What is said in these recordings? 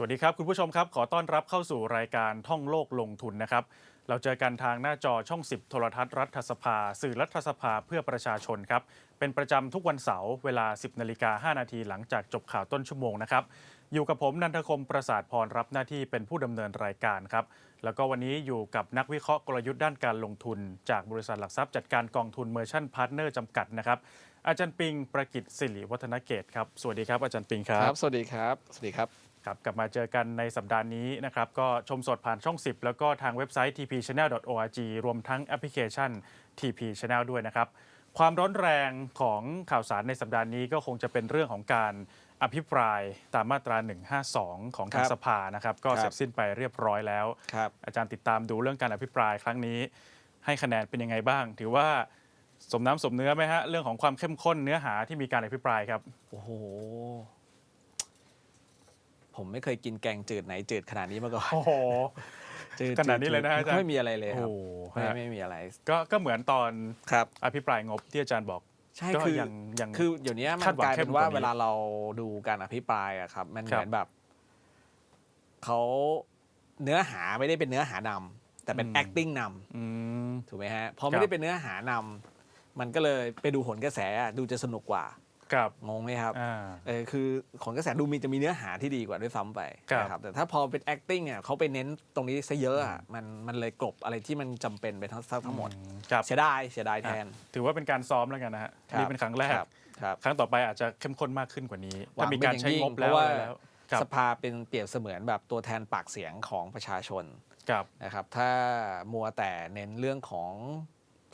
สวัสดีครับ คุณผู้ชมครับ ขอต้อนรับเข้าสู่รายการท่องโลกลงทุนนะครับ เราเจอกันทางหน้าจอช่อง 10 โทรทัศน์รัฐสภา สื่อรัฐสภาเพื่อประชาชนครับ เป็นประจำทุกวันเสาร์เวลา 10นาฬิกา5นาทีหลังจากจบข่าวต้นชั่วโมงนะครับ อยู่กับผมนันทคมประสาทพรรับหน้าที่เป็นผู้ดำเนินรายการครับ แล้วก็วันนี้อยู่กับนักวิเคราะห์กลยุทธ์ด้านการลงทุน จากบริษัทหลักทรัพย์จัดการกองทุนเมอร์ชั่นพาร์ทเนอร์จำกัดนะครับอาจารย์ปิงประกิตสิริวัฒนเกตครับสวัสดีครับอาจารย์ปิงครัครับบสวัสดีครับ สวัสดีครับ ครับกลับมาเจอกันในสัปดาห์นี้นะครับก็ชมสดผ่านช่อง 10 แล้วก็ทางเว็บไซต์ tpchannel.org รวมทั้งแอปพลิเคชัน TP Channel ด้วยนะครับ ความร้อนแรงของข่าวสารในสัปดาห์นี้ก็คงจะเป็นเรื่องของการอภิปรายตามมาตรา 152 ของทางครับสภานะครับ ก็ครับเสร็จสิ้นไปเรียบร้อยแล้วครับอาจารย์ติดตามดูเรื่องการอภิปรายครั้งนี้ ให้คะแนนเป็นยังไงบ้าง ถือว่าสมน้ำสมเนื้อไหมฮะเรื่องของความเข้มข้นเนื้อหาที่มีการอภิปรายครับโอ้โห ผมไม่เคยกินแกงจืดไหนจืดขนาดนี้มาก่อนโอ้โหจืดขนาดนี้เลยนะจือาจารย์ไม่มีอะไรเลยครับโอ้ไม่ฮะไม่มีอะไร ก็ก็เหมือนตอนครับอภิปรายงบที่อาจารย์บอกใช่ก็คือยังยังคือเดี๋ยวนี้มัคาดนหวังกลายเข้เป็มนว่ากว่านี้เวลาเราดูการอภิปรายอะครับ มันครับเหมือนแบบเขาเนื้อหาไม่ได้เป็นเนื้อหานำแต่เป็นอืม acting นอืมำถูกไหมฮะพอไม่ได้เป็นเนื้อหานำมันก็เลยไปดูผลกระแสอะดูจะสนุกกว่า กับงงไหมครับอ่า เออคือของกระแสดูมีจะมีเนื้อหาที่ดีกว่าด้วยซ้ำไปครับนะครับแต่ถ้าพอเป็น acting เนี่ยเขาไปเน้นตรงนี้ซะเยอะอะมันมันเลยกลบอะไรที่มันจำเป็นไปทั้งทั้งหมดอืครับ เสียดายเสียดายแทนถือว่าเป็นการซ้อมแล้วกันนะฮะครับ นี่เป็นครั้งแรก ครับครับ ครั้งต่อไปอาจจะเข้มข้นมากขึ้นกว่านี้หวัถ้างมีการใช้งบเป็นแล้อย่าวงยิ่งเพราะว่า อะไรแล้วครับสภาเป็นเปรียบเสมือนแบบตัวแทนปากเสียงของประชาชนกับ นะครับถ้ามัวแต่เน้นเรื่องของ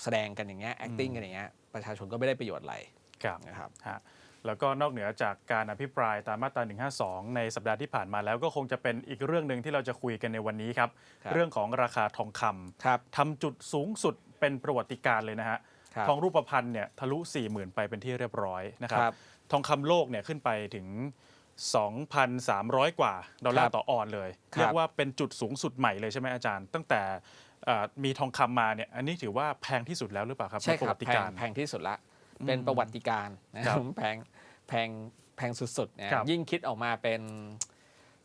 แสดงกันอย่างเงี้ย acting กันอย่างเงี้ยประชาชนก็ไม่ได้ประโยชน์อะไรกับนะครับ ฮะ แล้วก็นอกเหนือจากการอภิปรายตามมาตรา 152 ในสัปดาห์ที่ผ่านมาแล้วก็คงจะเป็นอีกเรื่องหนึ่งที่เราจะคุยกันในวันนี้ครับครับเรื่องของราคาทองคำครับทำจุดสูงสุดเป็นประวัติการณ์เลยนะฮะครับทองรูปพรรณเนี่ยทะลุ 40,000 ไปเป็นที่เรียบร้อยนะครับครับทองคำโลกเนี่ยขึ้นไปถึง 2,300 กว่าดอลลาครัร์บต่อออนซ์เลยครับเรียกว่าเป็นจุดสูงสุดใหม่เลยใช่ไหมอาจารย์ ตั้งแต่เอ่อมีทองคำมาเนี่ยอันนี้ถือว่าแพงที่สุดแล้วหรือเปล่าครับใช่นคประรัวับติแพงการณ์แพงที่สุดละ เป็นประวัติการณ์นะคครัรับบแพงแพงแพงสุดๆนะครับยิ่งคิดออกมาเป็น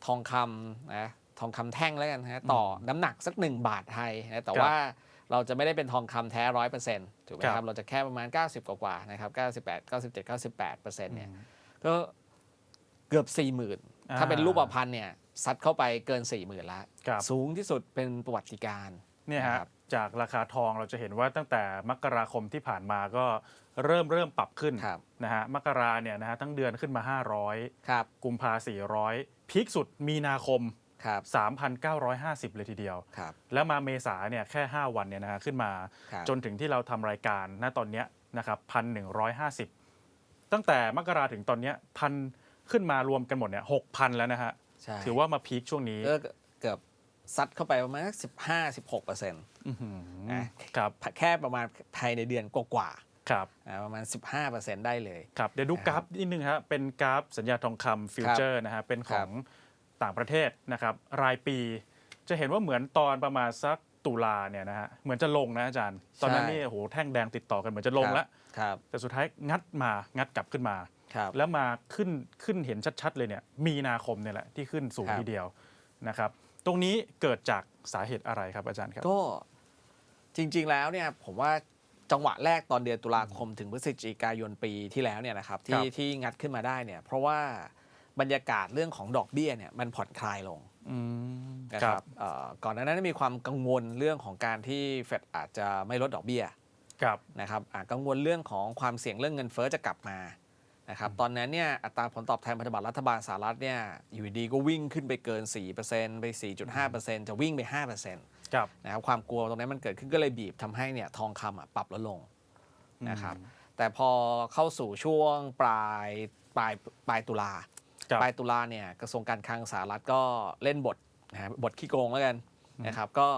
ทองคำนะทองคำแท่งแล้วกันนะต่ออน้ำหนักสักหนึ่งบาทไทยนะแต่ครับว่าเราจะไม่ได้เป็นทองคำแท้ร้อยเปอร์เซ็นต์ถูกไหมคครัรับบเราจะแค่ประมาณ 90 กว่าๆนะครับ98 97 98เปอร์เซ็นต์เนี่ยก็เกือบ 40,000 ถ้าเป็นรูปประพันธ์เนี่ยซัดเข้าไปเกิน 40,000ละครับสูงที่สุดเป็นประวัติการณ์เนี่ยฮะครับ จากราคาทองเราจะเห็นว่าตั้งแต่มกราคมที่ผ่านมาก็เริ่มเริ่มปรับขึ้นครับ นะฮะมกราเนี่ยนะฮะทั้งเดือนขึ้นมา500ครับกุมภา400 พีคสุดมีนาคม ครับ3,950 เลยทีเดียว ครับ แล้วมาเมษาเนี่ยแค่ 5 วันเนี่ยนะฮะขึ้นมา ครับจนถึงที่เราทำรายการณตอนเนี้ยนะครับพันหนึ่งตั้งแต่มกราถึงตอนเนี้ยพันขึ้นมารวมกันหมดเนี่ยหกพันแล้วนะฮะใช่ถือว่ามาพีคช่วงนี้ ก็เกือบ ซัดเข้าไปประมาณสิบห้าสิบหกเปอร์เซ็นต์อื้อหือนะครับแค่ประมาณภายในเดือนกว่าครับๆอ่าประมาณ 15เปอร์เซ็นต์ได้เลยครับเดี๋ยวดูกราฟนิดนึงฮะเป็นกราฟสัญญาทองคำฟิวเจอร์นะฮะเป็นของต่างประเทศนะครับ รายปีจะเห็นว่าเหมือนตอนประมาณสักตุลาเนี่ยนะฮะเหมือนจะลงนะอาจารย์ ตอนนั้นนี่โอ้โหแท่งแดงติดต่อกันเหมือนจะลงแล้วครับแต่สุดท้ายงัดมางัดกลับขึ้นมาครับแล้วมาขึ้นขึ้นเห็นชัดๆเลยเนี่ยมีนาคมเนี่ยแหละที่ขึ้นสูงครับทีเดียวนะครับ ตรงนี้เกิดจากสาเหตุอะไรครับอาจารย์ครับ ก็จริง ๆ แล้วเนี่ยผมว่าจังหวะแรกตอนเดือนตุลาคมถึงพฤศจิกายนปีที่แล้วเนี่ยนะครับคที่รับที่งัดขึ้นมาได้เนี่ยเพราะว่าบรรยากาศเรื่องของดอกเบี้ยเนี่ยมันผ่อนคลายลงอืมนะครับเอ่อก่อนหน้านั้นมีความกังวลเรื่องของการที่เฟดอาจจะไม่ลดดอกเบี้ยครับนะครับอ่ากังวลเรื่องของความเสี่ยงเรื่องเงินเฟ้อจะกลับมา นะครับตอนนั้นเนี่ยอัตราผลตอบแทนพันธบัตรรัฐบาลสหรัฐเนี่ยอยู่ดีๆก็วิ่งขึ้นไปเกิน 4%ไป 4.5%จะวิ่งไป5%ครับนะครับความกลัวตรงนั้นมันเกิดขึ้นก็เลยบีบทำให้เนี่ยทองคำอะปรับลดลงนะครับแต่พอเข้าสู่ช่วงปลายปลายปลายตุลาครับปลายตุลาเนี่ยกระทรวงการคลังสหรัฐก็เล่นบทนะฮะบทขี้โกงแล้วกันนะครับก็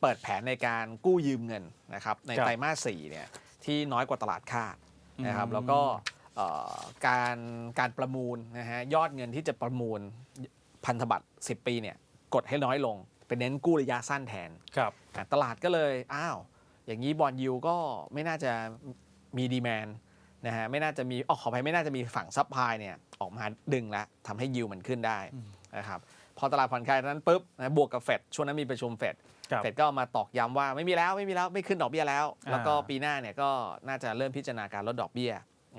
เปิดแผนในการกู้ยืมเงินนะครับในครับไตรมาสสี่เนี่ยที่น้อยกว่าตลาดคาดนะครับอืมแล้วก็เอ่อ การการประมูลนะฮะยอดเงินที่จะประมูลพันธบัตร 10 ปีเนี่ยกดให้น้อยลง เป็นเน้นกู้ระยะสั้นแทนครับอะตลาดก็เลย อ้าว อย่างนี้บอลยูก็ไม่น่าจะมีดีแมนนะฮะไม่น่าจะมีอ๋อขออภัยไม่น่าจะมีฝั่งซัพพลายเนี่ยออกมาดึงแล้วทำให้ยิวมันขึ้นได้นะครับพพอตลาดผ่อนคลายนั้นปุ๊บนะบวกกับเฟดช่วงนั้นมีประชุมเฟดครับเฟดก็มาตอกย้ำว่าไม่มีแล้วไม่มีแล้วไม่ขึ้นดอกเบี้ยแล้วอ่าแล้วก็ปีหน้าเนี่ยก็น่าจะเริ่มพิจารณาการลดดอกเบี้ย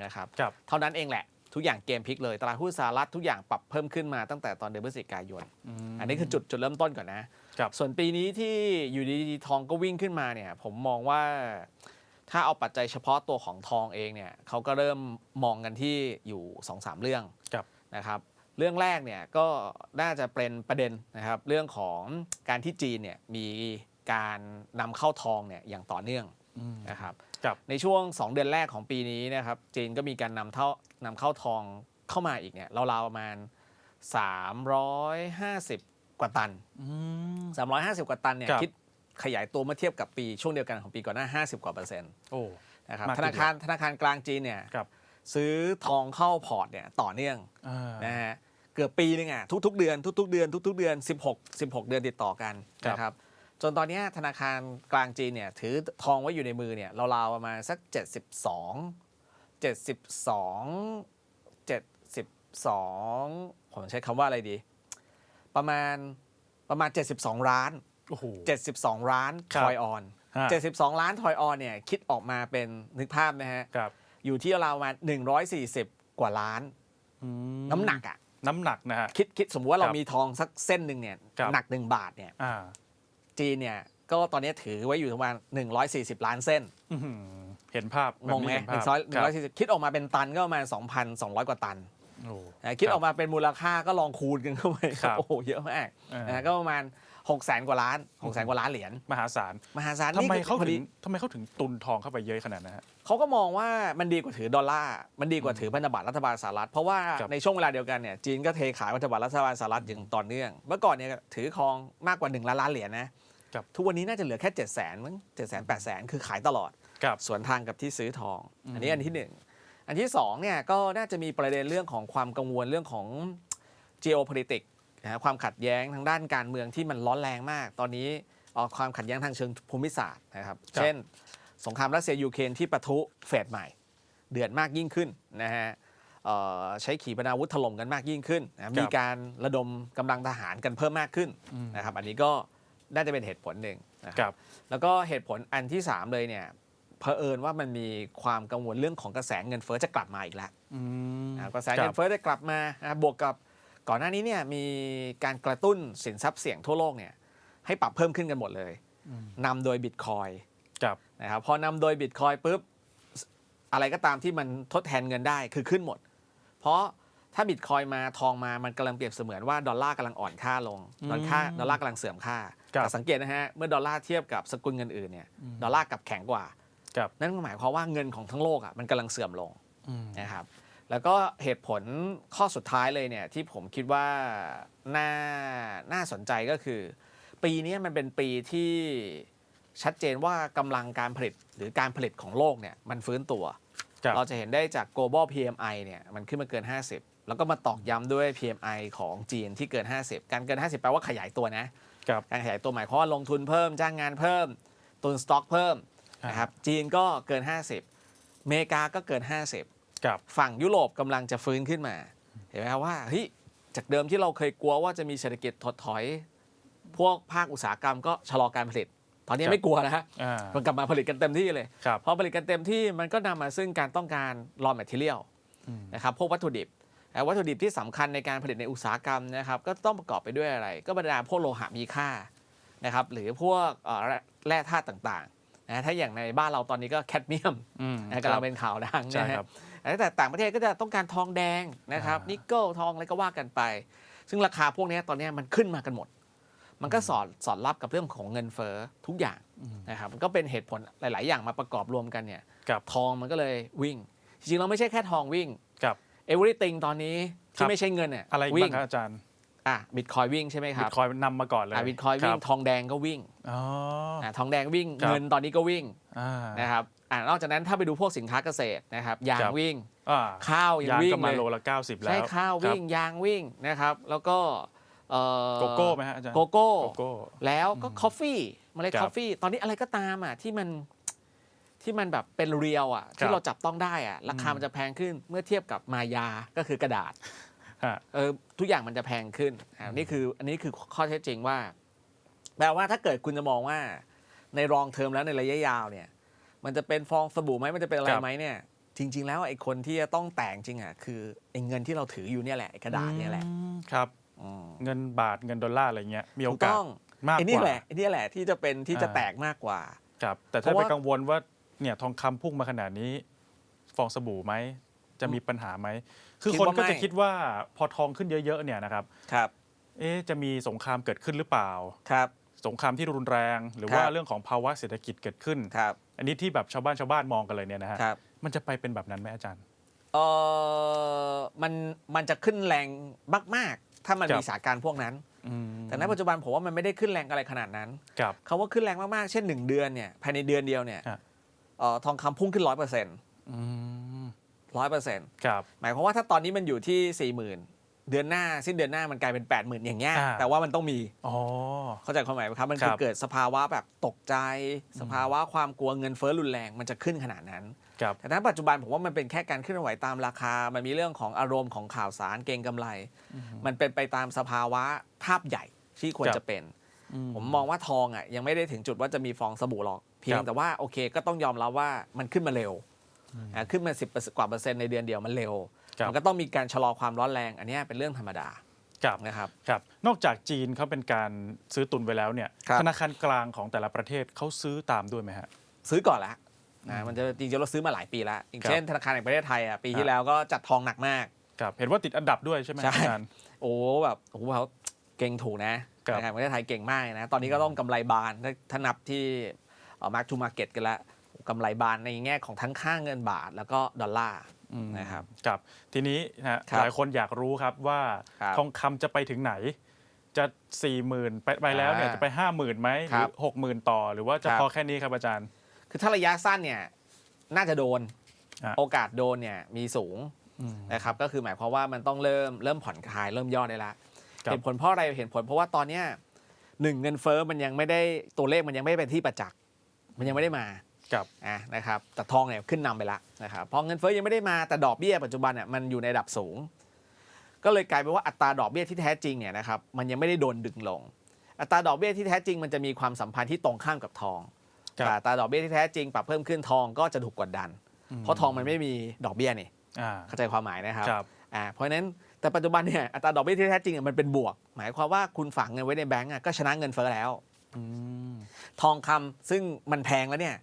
นะครับครับเท่านั้นเองแหละทุกอย่างเกมพลิกเลย ตลาดหุ้นสหรัฐทุกอย่างปรับเพิ่มขึ้นมาตั้งแต่ตอนเดือนพฤศจิกายนมอันนี้คือจุดจุดเริ่มต้นก่อนนะครับส่วนปีนี้ที่อยู่ดีๆทองก็วิ่งขึ้นมาเนี่ย ผมมองว่าถ้าเอาปัจจัยเฉพาะตัวของทองเองเนี่ยเขาก็เริ่มมองกันที่อยู่2อสเรื่องครับนะครับ เรื่องแรกเนี่ยก็น่าจะเป็นประเด็นนะครับ เรื่องของการที่จีนเนี่ยมีการนำเข้าทองเนี่ยอย่างต่อเนื่องอืมนะครับครับ ในช่วง 2 เดือนแรกของปีนี้นะครับจีนก็มีการนำเข้านำเข้าทองเข้ามาอีกเนี่ยราวๆประมาณ 350 กว่าตันอืม350 กว่าตันเนี่ยครับคิดขยายตัวเมื่อเทียบกับปีช่วงเดียวกันของปีก่อนหน้า 50 กว่าเปอร์เซ็นต์โอ้นะครับมากธทีเดียวนาคารธนาคารกลางจีนเนี่ยครับซื้อทองเข้าพอร์ตเนี่ยต่อเนื่องอ่านะฮะเกือบปีนึงอะทุกๆเดือนทุกๆเดือนทุกๆเดือน 16 16 เดือนติดต่อกันครับนะครับ จนตอนเนี้ยธนาคารกลางจีนเนี่ยถือทองไว้อยู่ในมือเนี่ยราวๆประมาณสัก 72 72 72 ผมใช้คำว่าอะไรดี ประมาณประมาณ 72 ล้านโอ้โห72 ล้านครัทบอยออนฮะ72 ล้านทอยออนเนี่ยคิดออกมาเป็นนึกภาพนะฮะครับอยู่ที่ราวประมาณ140 กว่าล้านอืมน้ำหนักอะน้ำหนักนะฮะคิดคิดสมมติว่าเราครับมีทองสักเส้นหนึ่งเนี่ยครับหนัก1บาทเนี่ยอ่า จีนเนี่ยก็ตอนนี้ถือไว้อยู่ประมาณ140 ล้านเส้นอื้อหือเห็นภาพแบบงงไหมนี้เห็นหนึ่งภาพร้อยหคนึ่รังบร้อยสี่สิบคิดออกมาเป็นตันก็ประมาณ2,200กว่าตันโอ้นะคิดรับออกมาเป็นมูลค่าก็ลองคูณกันเข้าไปครับโอ้โหเยอะมากอ่านนะก็ประมาณ 6 0แสนกว่าล้าน6 0แสนกว่าล้านเหรียญมหาศาลมหาศาลทำไมนี่เขาพอถึดี งทำไมเขาถึงตุนทองเข้าไปเยอะขนาดนั้นฮะ เขาก็มองว่ามันดีกว่าถือดอลลาร์ มันดีกว่าถือพันธบัตรรัฐบาลสหรัฐ เพราะว่าครับ ในช่วงเวลาเดียวกันเนี่ยจีนก็เทขายพันธบัตรรัฐบาลสหรัฐอย่างต่อเนื่อง เมื่อก่อนเนี่ยถือครองมากกว่า 1 ล้านล้านเหรียญนะ ครับ ทุกวันนี้น่าจะเหลือแค่ 7 0 0 0 0มั้งเจ็ดแสนแปดแสนคือขายตลอดครับ สวนทางกับที่ซื้อทองอืมอันนี้อันที่หนึ่งอันที่สองเนี่ยก็น่าจะมีประเด็นเรื่องของความกังวลเรื่องของ geopolitics นะฮะความขัดแย้งทางด้านการเมืองที่มันร้อนแรงมาก ตอนนี้เอ่อความขัดแย้งทางเชิงภูมิศาสตร์นะครับครับ เช่น สงครามรัสเซียยูเครนที่ปะทุเฟสใหม่ เดือดมากยิ่งขึ้นนะฮะเอ่อใช้ขีปนาวุธถล่มกันมากยิ่งขึ้นนะมีการระดมกำลังทหารกันเพิ่มมากขึ้นอืมนะครับ อันนี้ก็น่าจะเป็นเหตุผลหนึ่งนะคครับรับแล้วก็เหตุผลอันที่ 3 เลยเนี่ยเผอิญว่ามันมีความกังวลเรื่องของกระแสเงินเฟ้อจะกลับมาอีกแล้วอืมนะกระแสคเงิรันบเฟ้อจะกลับมานะบวกกับ ก่อนหน้านี้เนี่ยมีการกระตุ้นสินทรัพย์เสี่ยงทั่วโลกเนี่ยให้ปรับเพิ่มขึ้นกันหมดเลยอืมนำโดยบิตคอยครับนะครับพอนำโดยบิตคอยปุ๊บอะไรก็ตามที่มันทดแทนเงินได้คือขึ้นหมด เพราะถ้าบิตคอยมาทองมามันกำลังเปรียบเสมือนว่าดอลลาร์กำลังอ่อนค่าลงอืมดอลค่าดอลลาร์กำลังเสื่อมค่าครับแต่สังเกตนะฮะเมื่อดอลลาร์เทียบกับสกุลเงินอื่นเนี่ยอืมดอลลาร์กลับแข็งกว่าครับนั่นก็หมายความว่าเงินของทั้งโลกอะมันกำลังเสื่อมลงอืมนะครับ แล้วก็เหตุผลข้อสุดท้ายเลยเนี่ยที่ผมคิดว่าน่าน่าสนใจก็คือ ปีนี้มันเป็นปีที่ชัดเจนว่ากำลังการผลิตหรือการผลิตของโลกเนี่ยมันฟื้นตัวครับเราจะเห็นได้จาก global PMI เนี่ยมันขึ้นมาเกิน 50 แล้วก็มาตอกย้ำด้วย PMI ของจีนที่เกิน 50 การเกิน 50 แปลว่าขยายตัวนะครับการขยายตัวหมายความว่าลงทุนเพิ่มจ้างงานเพิ่ม ตุนสต็อกเพิ่มนะครับจีนก็เกิน 50อเมริกาก็เกิน 50ครับ ฝั่งยุโรปกำลังจะฟื้นขึ้นมาเห็นไหมครับว่าเฮ้ยจากเดิมที่เราเคยกลัวว่าจะมีเศรษฐกิจถดถอย พวกภาคอุตสาหกรรมก็ชะลอการผลิต ตอนนี้ครับไม่กลัวแล้วฮะอ่ามันกลับมาผลิตกันเต็มที่เลยครับพอผลิตกันเต็มที่มันก็นำมาซึ่งการต้องการ raw material อืมนะครับพวกวัตถุดิบและวัตถุดิบที่สำคัญในการผลิตในอุตสาหกรรมนะครับก็ต้องประกอบไปด้วยอะไร ก็บรรดาพวกโลหะมีค่านะครับหรือพวกเอ่อแร่แร่ธาตุต่างๆนะถ้าอย่างในบ้านเราตอนนี้ก็แคดเมียมอืมนะกำลังเป็นข่าวดังใช่นะฮะครับ แต่ต่างประเทศก็จะต้องการทองแดงนะครับอ่านินิกเกิลทองอะไรก็ว่ากันไป ซึ่งราคาพวกนี้ตอนนี้มันขึ้นมากันหมด มันก็สอดสอดรับกับเรื่องของเงินเฟ้อทุกอย่างอืมนะครับมันก็เป็นเหตุผลหลาย ๆ อย่างมาประกอบรวมกันเนี่ยครับทองมันก็เลยวิ่ง จริงๆเราไม่ใช่แค่ทองวิ่งครับ everything ตอนนี้ครัที่บไม่ใช่เงินเนี่ยอะไรอีกวิ่บ้างงครับอาจารย์อะบิตคอยวิ่งใช่ไหมคบิรับตคอยนำมาก่อนเลยอะบิตคอยวิ่งรับทองแดงก็วิ่งอ๋ออะทองแดงวิ่งครับเงินตอนนี้ก็วิ่งอ่านะครับ อ่านอกจากนั้นถ้าไปดูพวกสินค้าเกษตรนะครับยางครับวิ่งอ่าข้าวยังยางวิ่งก็มาเลยโลละ 90 แล้ว ใช่ข้าววิ่งครับยางวิ่งนะครับ แล้วก็เอ่อโกโก้ไหมฮะอาจารย์โกโก้โกโก้แล้วก็อืมคอฟฟี่เมล็ดครับคอฟฟี่ตอนนี้อะไรก็ตามอะที่มันที่มันแบบเป็นเรียวอะครัที่บเราจับต้องได้อะราคาอืมมันจะแพงขึ้นเมื่อเทียบกับมายาก็คือกระดาษฮะเออทุกอย่างมันจะแพงขึ้นอ่านี่คืออันนี้คือข้อเท็จจริงว่าแปลว่าถ้าเกิดคุณจะมองว่าในรองเทอมแล้วในระยะยาวเนี่ย มันจะเป็นฟองสบู่ไหมมันจะเป็นอะไรครับไหมเนี่ย จริง ๆ แล้วไอ้คนที่จะต้องแต่งจริงอะคือไอ้เงินที่เราถืออยู่เนี่ยแหละไอ้กระดาษเนี่ยแหละอืมครับอืมเงินบาทเงินดอลลาร์อะไรเงี้ยมีโอถูกกาสต้องมากไอ้กนี่ว่าแหละไอ้นี่แหละที่จะเป็นที่จะอ่าแตกมากกว่า ครับ แต่เพถ้าราะไปว่ากังวลว่าเนี่ยทองคำพุ่งมาขนาดนี้ ฟองสบู่ไหมจะมีปัญหาไหม คือคิดคนว่าก็ไม่จะคิดว่าพอทองขึ้นเยอะๆเนี่ยนะครับ ครับ เอ๊ะจะมีสงครามเกิดขึ้นหรือเปล่า ครับ สงครามที่รุนแรง หรือครับว่าเรื่องของภาวะเศรษฐกิจเกิดขึ้นครับอันนี้ที่แบบชาวบ้านชาวบ้านมองกันเลยเนี่ยนะฮะครับ มันจะไปเป็นแบบนั้นไหมอาจารย์ เออมันมันจะขึ้นแรงมากๆ ถ้ามันครับ มีสถานการณ์พวกนั้น อืมแต่ในปัจจุบันผมว่ามันไม่ได้ขึ้นแรงอะไรขนาดนั้นครับเขาว่าขึ้นแรงมากๆ เช่น 1 เดือนเนี่ยภายในเดือนเดียวเนี่ยฮะ เอ่อทองคำพุ่งขึ้นร้อยเปอร์เซ็นต์อืมร้อยเปอร์เซ็นต์ครับ หมายความว่าถ้าตอนนี้มันอยู่ที่4ี่หมื่น เดือนหน้าสิ้นเดือนหน้ามันกลายเป็น8ปดหมื่นอย่างเงี้ยอ่า แต่ว่ามันต้องมีอ๋อ เข้าใจความหมายไหมครับ มันครัคือบเกิดสภาวะแบบตกใจ สภาวะความกลัวเงินเฟ้อรุนแรงมันจะขึ้นขนาดนั้น ครับ แต่ณปัจจุบันผมว่ามันเป็นแค่การเคลื่อนไหวตามราคา มันมีเรื่องของอารมณ์ของข่าวสารเก่งกำไร มันเป็นไปตามสภาวะภาพใหญ่ที่ควรครับจะเป็น อืผมมองว่าทองอะยังไม่ได้ถึงจุดว่าจะมีฟองสบู่หรอก เพียคงรับ แต่ว่าโอเคก็ต้องยอมรับว่ามันขึ้นมาเร็วอะขึ้นมาสิบกว่าเปอร์เซ็นต์ในเดือนเดียวมันเร็วครับ มันก็ต้องมีการชะลอความร้อนแรง อันเนี้ยเป็นเรื่องธรรมดาครับนะครับครับนอกจากจีนเขาเป็นการซื้อตุนไว้แล้วเนี่ยครับธนาคารกลางของแต่ละประเทศเขาซื้อตามด้วยไหมฮะซื้อก่อนละนะมันจะจริงๆเราซื้อมาหลายปีแล้วอย่างครับเช่นธนาคารแห่งประเทศไทยอะปีครัที่บแล้วก็จัดทองหนักมากครับเห็นว่าติดอันดับด้วยใช่ไหมใช่อาจารย์โอ้แบบโอ้โหเขาเก่งถูกนะครับธนาคารแห่งประเทศไทยเก่งมากเลยนะตอนนี้ก็ต้องกำไรบานถ้าถ้านับที่มาร์กทูมาร์เก็ตกันแล้วกำไรบานในแง่ของทั้งค่าเงินบาทแล้วก็ดอลลาร์อืม นะครับครับทีนี้นะฮะครับหลายคนอยากรู้ครับว่าครับทองคำจะไปถึงไหน จะ4ี่หมื่นไปไปแล้วเนี่ยอ่าจะไป5 0,000ไหมหครัรืบอหกหมื่นต่อ หรือว่าจะครับพอแค่นี้ครับอาจารย์ คือถ้าระยะสั้นเนี่ยน่าจะโดนอะโอกาสโดนเนี่ยมีสูงอืมนะครับก็คือหมายความว่ามันต้องเริ่มเริ่มผ่อนคลายเริ่มย่อได้ละครับเหตุผลเพราะอะไรเหตุผลเพราะว่าตอนเนี้ยหนึ่งเงินเฟ้อมันยังไม่ได้ตัวเลขมันยังไม่เป็นที่ประจักษ์มันยังไม่ได้มา ครับอะนะครับแต่ทองเนี่ยขึ้นนำไปละนะครับพอเงินเฟ้อยังไม่ได้มาแต่ดอกเบี้ยปัจจุบันเนี่ยมันอยู่ในระดับสูง ก็เลยกลายเป็นว่าอัตราดอกเบี้ยที่แท้จริงเนี่ยนะครับมันยังไม่ได้โดนดึงลง อัตราดอกเบี้ยที่แท้จริง มันจะมีความสัมพันธ์ที่ตรงข้ามกับทองครับแต่อัตราดอกเบี้ยที่แท้จริงปรับเพิ่มขึ้นทองก็จะถูกกดดัน เพราะทองมันไม่มีดอกเบี้ยนี่อ่าเข้าใจความหมายนะครับครับอ่าเพราะฉะนั้นแต่ปัจจุบันเนี่ยอัตราดอกเบี้ยที่แท้จริงอะมันเป็นบวก หมายความว่าคุณฝากเงินไว้ในแบงก์อะก็ชนะเงินเฟ้อแล้วอืมทองคำซึ่งมันแพงแล้วเนี่ยอ่า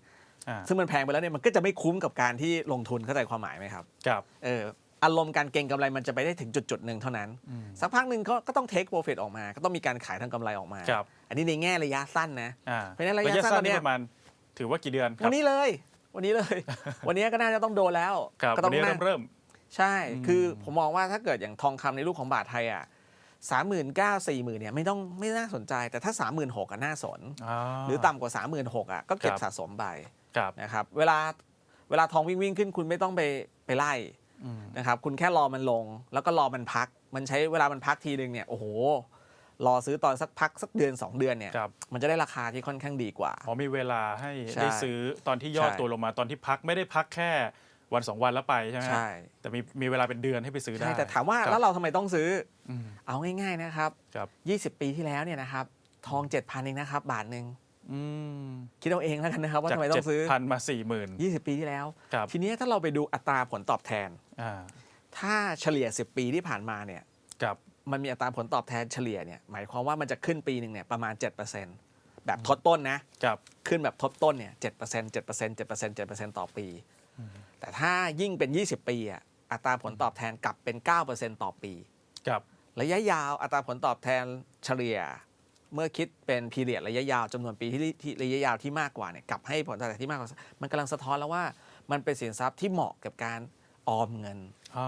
ซึ่งมันแพงไปแล้วเนี่ยมันก็จะไม่คุ้มกับการที่ลงทุนเข้าใจความหมายไหมครับครับเอออารมณ์การเก็งกำไรมันจะไปได้ถึงจุดจุดๆหนึ่งเท่านั้นอืมสักพักหนึ่งก็ก็ต้องเทคโปรฟิตออกมา ก็ต้องมีการขายทางกำไรออกมาครับอันนี้ในแง่ระยะสั้นนะอ่าเพราะฉะนั้นระยะสั้นตอนเนี้นี่ยประมาณถือว่ากี่เดือนครัวับนนี้เลย วันนี้เลย วันนี้ก็น่าจะต้องโดนแล้วครับก็ต้วัอนงนี้น่าเริ่มเริ่ม ใช่อืมคือผมมองว่าถ้าเกิดอย่างทองคำในรูปของบาทไทยอะสามหมื่นเก้าสี่หมื่นเนี่ยไม่ต้องไม่น่าสนใจ แต่ถ้าสามหมื่นหกอะน่าสนอ่าหรือต่ำกว่าสามหมื่นหกอะก็เก็บครับสะสมไป ครับนะครับเวลาเวลาทองวิ่งวิ่งขึ้นคุณไม่ต้องไปไปไล่อืมนะครับคุณแค่รอมันลง แล้วก็รอมันพัก มันใช้เวลามันพักทีนึงเนี่ยโอ้โหรอซื้อตอนสักพักสักเดือน 2 เดือนเนี่ยครับมันจะได้ราคาที่ค่อนข้างดีกว่าอ๋อมีเวลาให้ใช่ได้ซื้อตอนที่ย่อใช่ตัวลงมาตอนที่พักไม่ได้พักแค่วันสองวันแล้วไปใช่ไหมฮะใช่ แต่มีมีเวลาเป็นเดือนให้ไปซื้อได้ใช่แต่ถามว่าครับแล้วเราทำไมต้องซื้ออืมเอาง่ายๆนะครับครับ 20 ปีที่แล้วเนี่ยนะครับ ทอง 7,000เองนะครับ บาทหนึ่ง อืมคิดเอาเองแล้วกันนะครับ ว่าจากทำไมต้เจ็อดงซื้อ พันมาสี่หมื่น20 ปีที่แล้ว ครับทีนี้ถ้าเราไปดูอัตราผลตอบแทน อ่าถ้าเฉลี่ย 10 ปีที่ผ่านมาเนี่ย ครับมันมีอัตราผลตอบแทนเฉลี่ยเนี่ยหมายความว่ามันจะขึ้นปีหนึ่งเนี่ยประมาณ 7%แบบทดต้นนะ ครับ ขึ้นแบบทบต้นเนี่ยเจ็ดเปอร์เซ็นต์เจ็ดเปอร์เซ็นต์เจ็ดเปอร์เซ็นต์เจ็ดเปอร์เซ็นต์ต่อปี แต่ถ้ายิ่งเป็น20ปีอะอัตราผลตอบแทนกลับเป็น9%ต่อปี ครับ ระยะยาวอัตราผลตอบแทนเฉลี่ย เมื่อคิดเป็นพีเรียดระยะยาวจำนวนปีที่ที่ระยะยาวที่มากกว่าเนี่ยกลับให้ผลตอบแทนที่มากกว่า มันกำลังสะท้อนแล้วว่ามันเป็นสินทรัพย์ที่เหมาะกับการออมเงิน อ่า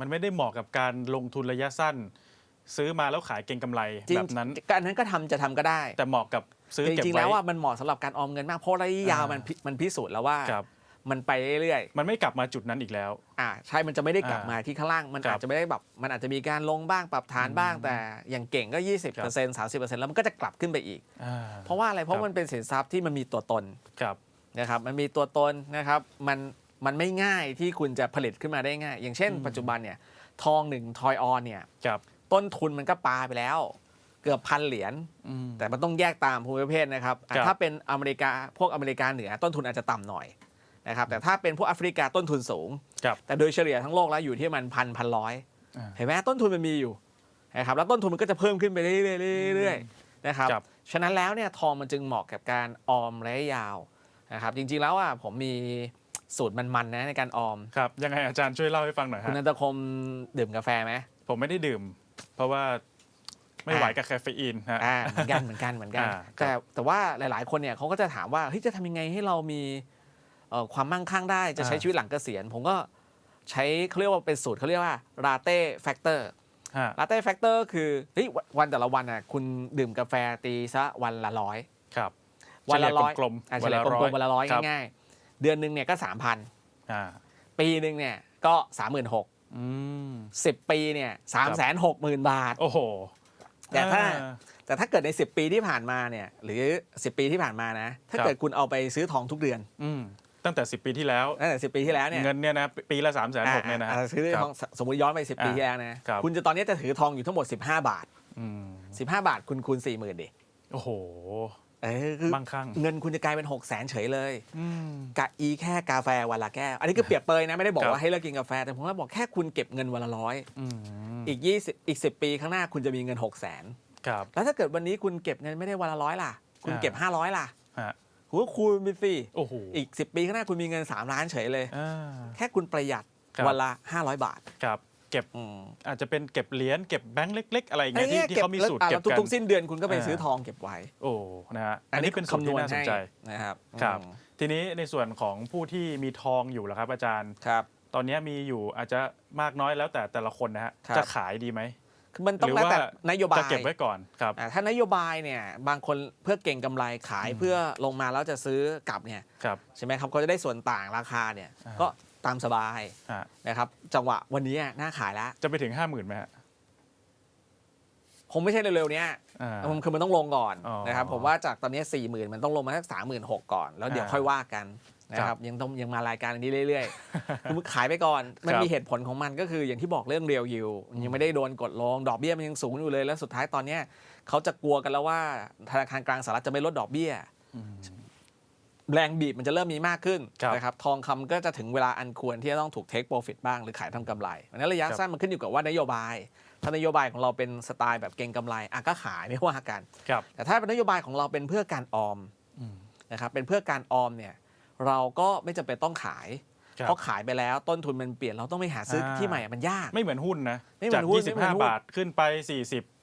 มันไม่ได้เหมาะกับการลงทุนระยะสั้น ซื้อมาแล้วขายเก็งกำไรจริงแบบนั้น การนั้นก็ทำจะทำก็ได้ แต่เหมาะกับซื้อแต่จเก็บริงๆไว้ แล้วว่ามันเหมาะสำหรับการออมเงินมากเพราะระยะยาวอ่ามั มันพิมันพิสูจน์แล้วว่า ครับ มันไปเรื่อยๆมันไม่กลับมาจุดนั้นอีกแล้วอ่าใช่มันจะไม่ได้กลับอ่ามมาที่ข้างล่าง มันครับอาจจะไม่ได้แบบมันอาจจะมีการลงบ้างปรับฐานบ้าง แต่อย่างเก่งก็ 20% 30%แล้วมันก็จะกลับขึ้นไปอีก อ่าเพราะว่าอะไรเพครัราะบมันเป็นสินทรัพย์ที่มันมีตัวตนครับ นะครับมันมีตัวตนนะครับมันมันไม่ง่ายที่คุณจะผลิตขึ้นมาได้ง่าย อย่างเช่น ปัจจุบันเนี่ยทองหนึ่งทอยออนเนี่ย ครับต้นทุนมันก็ปาไปแล้ว เกือบพันเหรียญอืม แต่มันต้องแยกตามภูมิประเภทนะครับอะครับ ถ้าเป็นอเมริกาพวกอเมริกาเหนือต้นทุนอาจจะต่ำหน่อย นะครับแต่ถ้าเป็นพวกแอฟริกาต้นทุนสูงครับแต่โดยเฉลี่ยทั้งโลกแล้วอยู่ที่มันพันพันร้อยอ่าเห็นไหมต้นทุนมันมีอยู่นะครับแล้วต้นทุนมันก็จะเพิ่มขึ้นไปเรื่อยๆเรื่อยๆนะครับครับฉะนั้นแล้วเนี่ยทองมันจึงเหมาะกับการออมระยะยาวนะครับจริงๆแล้วอะผมมีสูตรมันๆนะในการออมครับยังไงอาจารย์ช่วยเล่าให้ฟังหน่อยคุณฮะนันตคมดื่มกาแฟไหมผมไม่ได้ดื่ม เพราะว่าไม่ไหวกับแคเฟอีนฮะอ่าเหมือนกันเหมือนกันเหมือนกันอ่าครับแต่แต่ว่าหลายๆ คนเนี่ยเขาก็จะถามว่าเฮ้ยจะทำยังไงให้เรามีเอ่อ ความมั่งคั่งได้จะใช้ชีวิตหลังเกษียณ ผมก็ใช้เขาเรียกว่าเป็นสูตรเขาเรียกว่าลาเต้แฟกเตอร์ฮะลาเต้แฟกเตอร์คือเฮ้ยวันแต่ละวันอะคุณดื่มกาแฟตีซะวันละร้อยครับวันละร้อยเฉลี่ยกลมอะๆเฉลี่ยกลมๆวันละร้อยครับง่ายๆ เดือนหนึ่งเนี่ยก็สามพันอ่าปีหนึ่งเนี่ยก็สามหมื่นหกอืมสิบปีเนี่ยสามแสนหกหมื่นบาท โอ้โห แต่ถ้าอ่แต่ถ้าเกิดใน 10 ปีที่ผ่านมาเนี่ยหรือ 10 ปีที่ผ่านมานะ ถ้าครับเกิดคุณเอาไปซื้อทองทุกเดือนอืม ตั้งแต่ 10 ปีที่แล้ว ตั้งแต่10ปีที่แล้วเนี่ยเงินเนี่ยนะปีละ3ามแสนหกเนี่ยนะฮะ อ่าซื้อทองสมมติย้อนไป 10 ปีอ่าที่แล้วนะครับ คุณจะตอนนี้จะถือทองอยู่ทั้งหมด 15 บาท อืม15 บาทคุณคูณ40,000ดิโอ้โห เออคือมั่งคั่ง เงินคุณจะกลายเป็น 6 0แสนเฉยเลยอืม กะอีแค่กาแฟวันละแก้ว อันนี้คือเปรียบเปรยนะ ไม่ได้บอกครับ ว่าให้เลิกกินกาแฟ แต่ผมว่าบอกแค่คุณเก็บเงินวันละร้อยอืมอีก20อีก 10 ปีข้างหน้าคุณจะมีเงิน 6 0แสนครับ แล้วถ้าเกิดวันนี้คุณเก็บเงินไม่ได้วันละร้อยล่ะ คุณเก็บ 500 ล่ะ ฮะ คุณก็คูณไปสิโอ้โหอีก 10 ปีข้างหน้าคุณมีเงิน 3 ล้านเฉยเลย อ่า แค่คุณประหยัดครับ วันละ 500 บาทครับเก็บอืมอาจจะเป็นเก็บเหรียญเก็บแบงค์เล็ก ๆ อะไรอย่างเงี้ยที่ที่เขามีสูตรอะเก็บแล้วทุกันกๆสิ้นเดือนคุณก็ไปอ่า ซื้อทองเก็บไว้โอ้นะฮะอันนี้เป็นสูตรที่น่าสนใจนะครับครับ อืมทีนี้ในส่วนของผู้ที่มีทองอยู่ล่ะครับ อาจารย์ ครับ ตอนนี้มีอยู่อาจจะมากน้อยแล้วแต่แต่ละคนนะฮะครับ จะขายดีไหม คือมันต้องหรือแล้วแต่ว่านโยบายจะเก็บไว้ก่อนครับอ่าถ้านโยบายเนี่ยบางคนเพื่อเก่งกำไรขายเพื่อลงมาแล้วจะซื้อกลับเนี่ยครับใช่ไหมครับเขาจะได้ส่วนต่างราคาเนี่ยอ่าก็ตามสบายฮะนะครับจังหวะวันนี้น่าขายแล้ว จะไปถึง 5 0,000ไหมฮะคงไม่ใช่เร็วๆเนี้ยอ่ามันคือมันต้องลงก่อนอ๋อนะครับผมว่าจากตอนนี้4ี่หมื่นมันต้องลงมาสักสามหมื่นหกก่อน แล้วเดี๋ยวอ่าค่อยว่ากัน นะคครัรับบยังต้องยังมารายการอันนี้เรื่อยๆคือขายไปก่อน มันครับมีเหตุผลของมันก็คืออย่างที่บอกเรื่องเรียวยูยังไม่ได้โดนกดลง ดอกเบี้ยมันยังสูงอยู่เลยแล้วสุดท้ายตอนเนี้ยเขาจะกลัวกันแล้วว่าธนาคารกลางสหรัฐจะไม่ลดดอกเบี้ยอืมแรงบีบมันจะเริ่มมีมากขึ้นครับนะครับทองคำก็จะถึงเวลาอันควรที่จะต้องถูกเทคโปรฟิตบ้างหรือขายทำกำไรเพราะฉะนั้นระยะครับสั้นมันขึ้นอยู่กับว่านโยบาย ถ้านโยบายของเราเป็นสไตล์แบบเก่งกำไรอะก็ขายไม่ว่ากันครับแต่ถ้าเป็นนโยบายของเราเป็นเพื่อการออมอืมนะครับเป็นเพื่อการออมเนี่ย เราก็ไม่จำเป็นต้องขายครับ เพราะขายไปแล้วต้นทุนมันเปลี่ยนเราต้องไปหาซื้ออาที่ใหม่อะมันยาก ไม่เหมือนหุ้นนะ ไม่เหมืจาอกนหุ้นไม่เหมือนหุ้น25 บาทขึ้นไป 40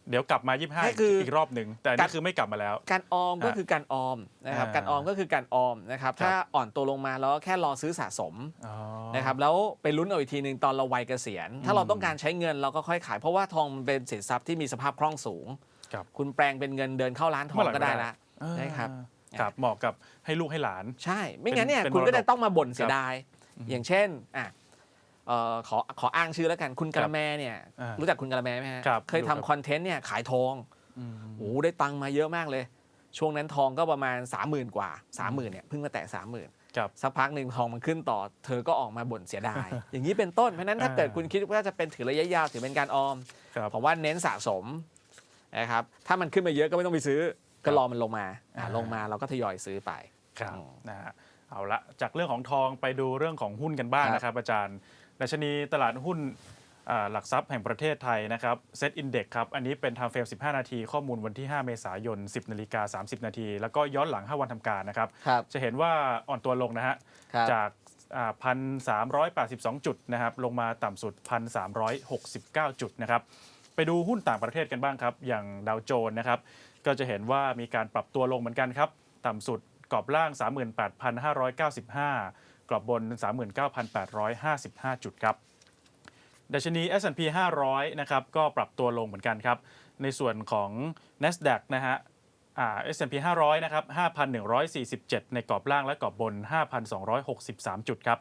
เดี๋ยวกลับมา25ให้คืออีอีกรอบหนึ่ง แต่อันกานี่รคือไม่กลับมาแล้ว การออมก็อะคือการออมนะครับอ่าการออมก็คือการออมนะครับครับ ถ้าอ่อนตัวลงมาแล้วก็แค่รอซื้อสะสมอ๋อ นะครับแล้วไปลุ้นเอาอีกทีหนึ่งตอนเราวัยเกษียณ ถ้าเราต้องการใช้เงินเราก็ค่อยขาย เพราะว่าทองมันเป็นสินทรัพย์ที่มีสภาพคล่องสูง ครับ คุณแปลงเป็นเงินเดินเข้าร้านทองก็ได้ละอ่านะครับ ครับเหมาะกับให้ลูกให้หลาน ใช่ ไม่งั้นเนี่ยเป็นคุณก็มรดจะกต้องมาบ่นเสียดายอืมอย่างเช่นอะเอ่อขอขออ้างชื่อแล้วกันคุณกะละแมเนี่ยอ่ารู้รู้จักคุณกะละแมไหมฮะครับเคยรู้ครับ ทำคอนเทนต์เนี่ยขายทองอืมโอ้โหได้ตังค์มาเยอะมากเลย ช่วงนั้นทองก็ประมาณ 30,000 กว่า 30,000เนี่ยเพิ่งมาแตะ30,000 ครับ สักพักหนึ่งทองมันขึ้นต่อ เธอก็ออกมาบ่นเสียดาย อย่างนี้เป็นต้น เพราะฉะนั้นถ้าอ่าเกิดคุณคิดว่าจะเป็นถือระยะยาวถือเป็นการออม ครับ ผมว่าเน้นสะสมนะครับ ถ้ามันขึ้นมาเยอะก็ไม่ต้องไปซื้อ ก็ครับรอมันลงมาอะอ่าลงมาเราก็ทยอยซื้อไปครับอืมนะฮะเอาละจากเรื่องของทองไปดูเรื่องของหุ้นกันบ้างครับนะครับ อาจารย์ดัชนีตลาดหุ้นอ่าหลักทรัพย์แห่งประเทศไทยนะครับเซตอินเด็กครับ อันนี้เป็น time frame 15 นาที ข้อมูลวันที่ 5 เมษายน 10นาฬิกา30 นาที แล้วก็ย้อนหลัง 5 วันทำการนะครับครับ จะเห็นว่าอ่อนตัวลงนะฮะครับจากพันสามร้อยแปดสิบสองจุดนะครับ ลงมาต่ำสุดพันสามร้อยหกสิบเก้าจุดนะครับ ไปดูหุ้นต่างประเทศกันบ้างครับ อย่างดาวโจนส์นะครับ ก็จะเห็นว่ามีการปรับตัวลงเหมือนกันครับ ต่ำสุดกรอบล่าง 38,595 กรอบบน 39,855 จุดครับดัชนี S&P 500 นะครับ ก็ปรับตัวลงเหมือนกันครับ ในส่วนของ NASDAQ นะฮะอ่า S&P 500 นะครับ 5,147 ในกรอบล่างและกรอบบน 5,263 จุดครับ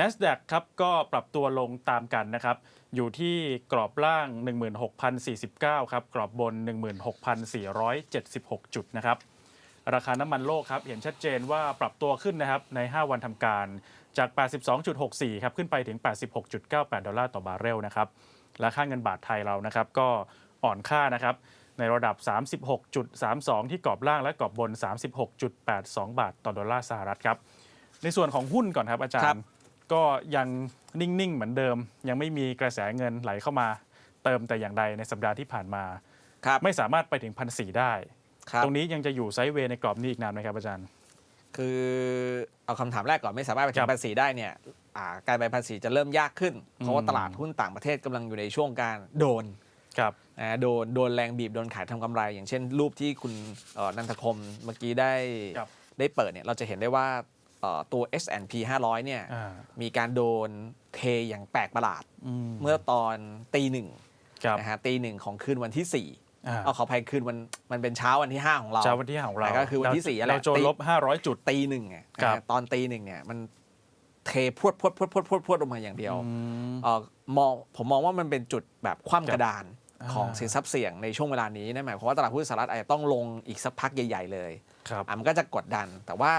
NASDAQ ครับก็ปรับตัวลงตามกันนะครับ อยู่ที่กรอบล่าง 16,049 ครับกรอบบน 16,476 จุดนะครับราคาน้ำมันโลกครับเห็นชัดเจนว่าปรับตัวขึ้นนะครับใน 5 วันทำการจาก 82.64 ครับขึ้นไปถึง 86.98 ดอลลาร์ต่อบาร์เรลนะครับและค่าเงินบาทไทยเรานะครับก็อ่อนค่านะครับในระดับ 36.32 ที่กรอบล่างและกรอบบน 36.82 บาทต่อดอลลาร์สหรัฐครับในส่วนของหุ้นก่อนครับอาจารย์ ก็ยังนิ่ง ๆ เหมือนเดิม ยังไม่มีกระแสเงินไหลเข้ามา เติมแต่อย่างใดในสัปดาห์ที่ผ่านมา ครับ ไม่สามารถไปถึงพันสได้ ครับตรงนี้ยังจะอยู่ไซด์เวย์ในกรอบนี้อีกนานไหมครับอาจารย์ คือเอาคำถามแรกก่อนไม่สามารถไปคถึรังบภาษีได้เนี่ยอ่าการไปภาษีจะเริ่มยากขึ้น เพราะว่าอืม ตลาดหุ้นต่างประเทศกำลังอยู่ในช่วงการโดนครับนะโดนโดนแรงบีบโดนขายทำกำไร อย่างเช่นรูปที่คุณเอ่อนันทคมเมื่อกี้ได้ครับ ได้เปิดเนี่ยเราจะเห็นได้ว่าเอ่อ ตัว S&P 500 เนี่ยอ่ามีการโดนเทอย่างแปลกประหลาดอืมเมื่อตอนตีหนึ่งครับนะฮะตีหนึ่งของคืนวันที่4อ่าเอาขออภัยคืนวันมันเป็นเช้าวันที่ 5 ของเราเช้าวันที่ห้าของเราแต่ก็คือวันที่สี่นั่นแหละเราโจนลบ 500 จุดตีหนึ่งเนี่ยครับนะฮะตอนตีหนึ่งเนี่ยมันเทพรวดพรวดพรวดพรวดพรวดพรวดลงมาอย่างเดียวอืมเอ่อมองผมมองว่ามันเป็นจุดแบบคว่ำกระดานอ่าของสินทรัพย์เสี่ยงในช่วงเวลานี้นั่นหมายความว่าตลาดหุ้นสหรัฐอาจจะต้องลงอีกสักพักใหญ่ ๆ เลยครับอะมันก็จะกดดัน แต่ว่า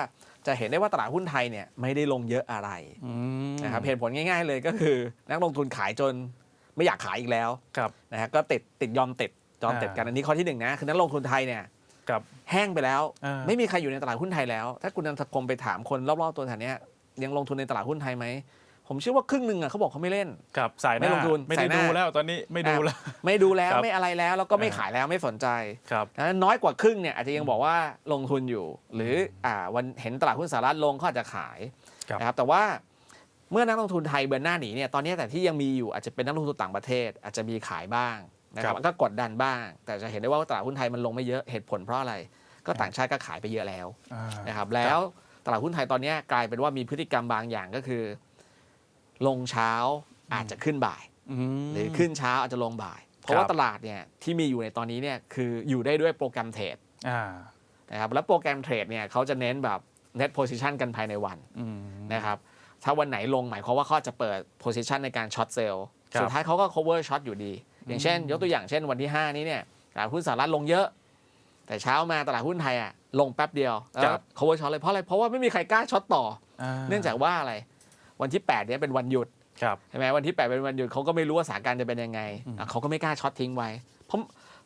จะเห็นได้ว่าตลาดหุ้นไทยเนี่ยไม่ได้ลงเยอะอะไรอืมนะครับเหตุผลง่าย ๆ เลยก็คือ นักลงทุนขายจนไม่อยากขายอีกแล้วครับนะฮะก็ติดติดยอมติดยอมติดกันอ่าอันนี้ข้อที่หนึ่งนะคือนักลงทุนไทยเนี่ยกับแห้งไปแล้วอ่าไม่มีใครอยู่ในตลาดหุ้นไทยแล้ว ถ้าคุณนันทคมไปถามคนรอบๆตัวแถวเนี้ยยังลงทุนในตลาดหุ้นไทยไหม ผมเชื่อว่าครึ่งหนึ่งอะเขาบอกเขาไม่เล่นกับสายหไม่น้าลงทุนไม่ได้สายหน้า ดูแล้วตอนนี้ไม่ดูแล้ว ไม่ดูแล้วครับไม่อะไรแล้วแล้วก็ไม่อ่า ขายแล้วไม่สนใจครับดังนั้นน้อยกว่าครึ่งเนี่ยอาจจะยังบอกว่าลงทุนอยู่ หรืออ่าวันเห็นตลาดหุ้นสหรัฐลงเขาอาจจะขายครับ นะครับแต่ว่าเมื่อนักลงทุนไทยเบิร์นหน้าหนีเนี่ยตอนนี้แต่ที่ยังมีอยู่อาจจะเป็นนักลงทุนต่างประเทศ อาจจะมีขายบ้างนะครับก็กดดันบ้าง แต่จะเห็นได้ว่าตลาดหุ้นไทยมันลงไม่เยอะเหตุผลเพราะอะไร ก็ต่างชาติก็ขายไปเยอะแล้ว อ่า นะครับแล้วตลาดหุ้นไทยตอนนี้กลายเป็นว่ามีพฤติกรรมบางอย่างก็คือ ลงเช้าอาจจะขึ้นบ่ายมหรือขึ้นเช้าอาจจะลงบ่าย เพราะว่าครับตลาดเนี่ยที่มีอยู่ในตอนนี้เนี่ยคืออยู่ได้ด้วยโปรแกรมเทรดอ่านะครับแล้วโปรแกรมเทรดเนี่ยเขาจะเน้นแบบ net position กันภายในวันอืมนะครับถ้าวันไหนลงหมายความว่าเขาจะเปิด position ในการช็อตเซลล์ครับสุดท้ายเขาก็ cover ช็อตอยู่ดี อย่างเช่น ยกตัวอย่างเช่นวันที่ 5 นี้เนี่ยตลาดหุ้นสหรัฐลงเยอะ แต่เช้ามาตลาดหุ้นไทยอะลงแป๊บเดียวแล้ว cover ช็อตเลยเพราะอะไรเพราะว่าไม่มีใครกล้าช็อตต่ออ่าเนื่องจากว่าอะไร วันที่8เนี่ยเป็นวันหยุดครับใช่ไหมวันที่ 8 เป็นวันหยุดเขาก็ไม่รู้ว่าสถานการณ์จะเป็นยังไงอืมอะเขาก็ไม่กล้าช็อตทิ้งไว้ เพราะ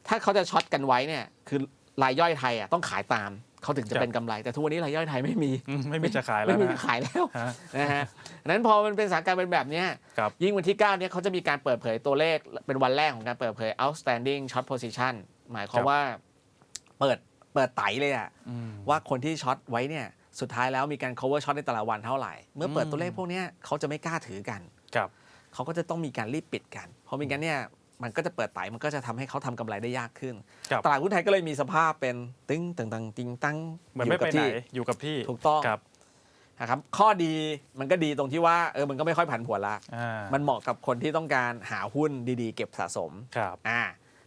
ถ้าเขาจะช็อตกันไว้เนี่ยคือรายย่อยไทยอะต้องขายตามเขาถึงจะเป็นกำไร แต่ทุกวันนี้รายย่อยไทยไม่มีอืมไม่มีจะขายแล้ไม่วมีนะขายแล้วฮะนะฮะนั้นพอมันเป็นสถานการณ์เป็นแบบเนี้ยครับยิ่งวันที่9เนี่ยเขาจะมีการเปิดเผยตัวเลขเป็นวันแรกของการเปิดเผย outstanding short position หมายความครับว่าเปิดเปิดไตเลยอะอืมว่าคนที่ช็อตไว้เนี่ย สุดท้ายแล้วมีการ cover short ในแต่ละวันเท่าไหร่ เมื่อเปิดอืมตัวเลขพวกเนี้ยเขาจะไม่กล้าถือกันครับเขาก็จะต้องมีการรีบปิดกันเพราะไม่งั้นเนี่ยมันก็จะเปิดไตมันก็จะทำให้เขาทำกำไรได้ยากขึ้นครับตลาดหุ้นไทยก็เลยมีสภาพเป็นตึ้งตังตังติงตังเหมือนอยู่ไม่กัไปบไหนที่อยู่กับที่ถูกต้องครับนะครับข้อดีมันก็ดีตรงที่ว่าเออมันก็ไม่ค่อยผันผวนละอ่ามันเหมาะกับคนที่ต้องการหาหุ้นดีๆ เก็บสะสมครับอ่า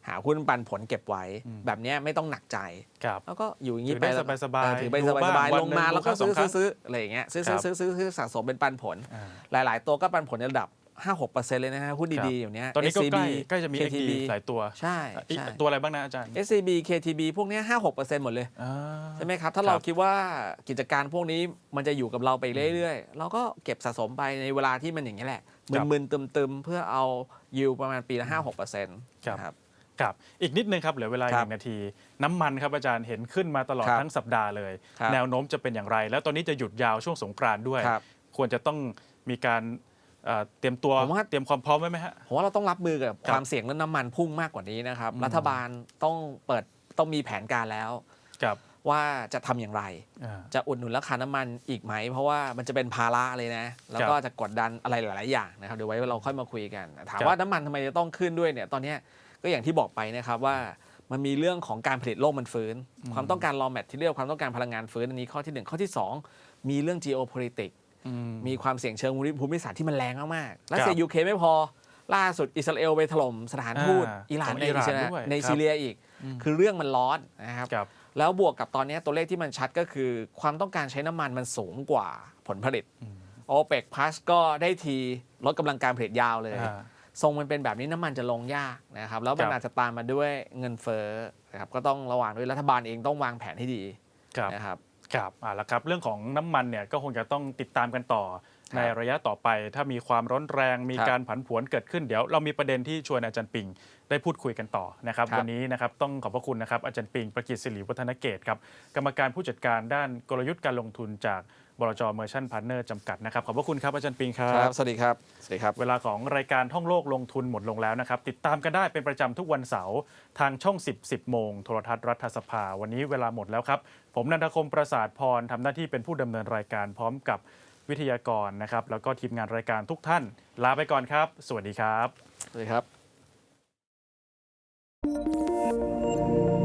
หาหุ้นปันผลเก็บไว้อืมแบบเนี้ยไม่ต้องหนักใจครับแล้วก็อยู่อย่างนี้ถือไปได้แล้วสบายๆเออถือไปดูสบายบ้างสบายวันลงมาหนึ่งแล้วก็ดูซื้อครั้งสองครั้งซื้ออะไรอย่างเงี้ยซื้อครัซื้อบซื้อซื้อซื้อสะสมเป็นปันผลอ่าหลาย ๆ ตัวก็ปันผลในระดับ5-6%เลยนะฮะหุ้นดีๆอยู่เนี้ย ตอนนี้ก็ใกล้ SCB ใกล้จะมี XD KTB หลายตัวใช่อีกใช่ตัวอะไรบ้างนะอาจารย์ SCB KTB พวกเนี้ย5-6%หมดเลยอ่าใช่ไหมครับ ถ้าครับเราคิดว่ากิจการพวกนี้มันจะอยู่กับเราไปเรื่อยๆ เราก็เก็บสะสมไปในเวลาที่มันอย่างนี้ยแหละครับมึนๆตึมๆ เพื่อเอายิวประมาณปีละ5-6%ครับนะครับ ครับอีกนิดนึงครับเหลือเวลาหครับนึ่งนาที น้ำมันครับอาจารย์เห็นขึ้นมาตลอดครับทั้งสัปดาห์เลยครับแนวโน้มจะเป็นอย่างไร แล้วตอนนี้จะหยุดยาวช่วงสงกรานต์ด้วยครับควรจะต้องมีการเอ่อเตรียมตัวผมว่าเตรียมความพร้อมไว้ไหมฮะผมว่าเราต้องรับมือกับครับความเสี่ยงเรื่องน้ำมันพุ่งมากกว่านี้นะครับอืมรัฐบาลต้องเปิดต้องมีแผนการแล้วครับว่าจะทำอย่างไรอ่าจะอุดหนุนราคาน้ำมันอีกไหม เพราะว่ามันจะเป็นภาระเลยนะ แล้วก็จะกดดันอะไรหลาย ๆ อย่างนะครับ เดี๋ยวไว้เราค่อยมาคุยกัน ถามครับว่าน้ำมันทำไมจะต้องขึ้นด้วยเนี่ย ตอนเนี้ย ก็อย่างที่บอกไปนะครับว่ามันมีเรื่องของการผลิตโลกมันฟื้น ความต้องการ raw material ความต้องการพลังงานฟื้นอันนี้ข้อที่หนึ่งข้อที่สองมีเรื่อง geopolitics อืมมีความเสี่ยงเชิงภูมิศาสตร์ที่มันแรงมากๆรัสเซียครับยูเครนไม่พอล่าสุดอิสราเอลไปถล่มสถานทูตอ่าอิหร่านของในอิหร่านซีเรียด้วยในครับซีเรียอีกอืมคือเรื่องมันร้อนนะครับครับแล้วบวกกับตอนนี้ตัวเลขที่มันชัดก็คือ ความต้องการใช้น้ำมันมันสูงกว่าผลผลิตอืมโอเปกพลัสก็ได้ทีลดกำลังการผลิตยาวเลยอ่า ทรงมันเป็นแบบนี้น้ำมันจะลงยากนะครับแล้วมันครับอาจจะตามมาด้วยเงินเฟ้อนะครับก็ต้องระวังด้วยรัฐบาลเองต้องวางแผนให้ดีครับนะครับครับอ่าแล้วครับเรื่องของน้ำมันเนี่ยก็คงจะต้องติดตามกันต่อในระยะต่อไป ถ้ามีความร้อนแรงมีครับการผันผวนเกิดขึ้นเดี๋ยวเรามีประเด็นที่ชวนอาจารย์ปิงได้พูดคุยกันต่อนะครับครับวันนี้นะครับต้องขอบพระคุณนะครับอาจารย์ปิงประกิตศิริวัฒนเกตครับกรรมการผู้จัดการด้านกลยุทธ์การลงทุนจาก บลจเมอร์ชั่นพาร์เนอร์จำกัดนะครับ ขอบพระคุณครับอาจารย์ปิงครัครับบสวัสดีครับ สวัสดีครับ เวลาของรายการท่องโลกลงทุนหมดลงแล้วนะครับ ติดตามกันได้เป็นประจำทุกวันเสาร์ทางช่อง 10 10 โมง โทรทัศน์รัฐสภา วันนี้เวลาหมดแล้วครับ ผมนันทคมประสาทพรทำหน้าที่เป็นผู้ดำเนินรายการพร้อมกับวิทยากรนะครับ แล้วก็ทีมงานรายการทุกท่าน ลาไปก่อนครับ สวัสดีครับ สวัสดีครับ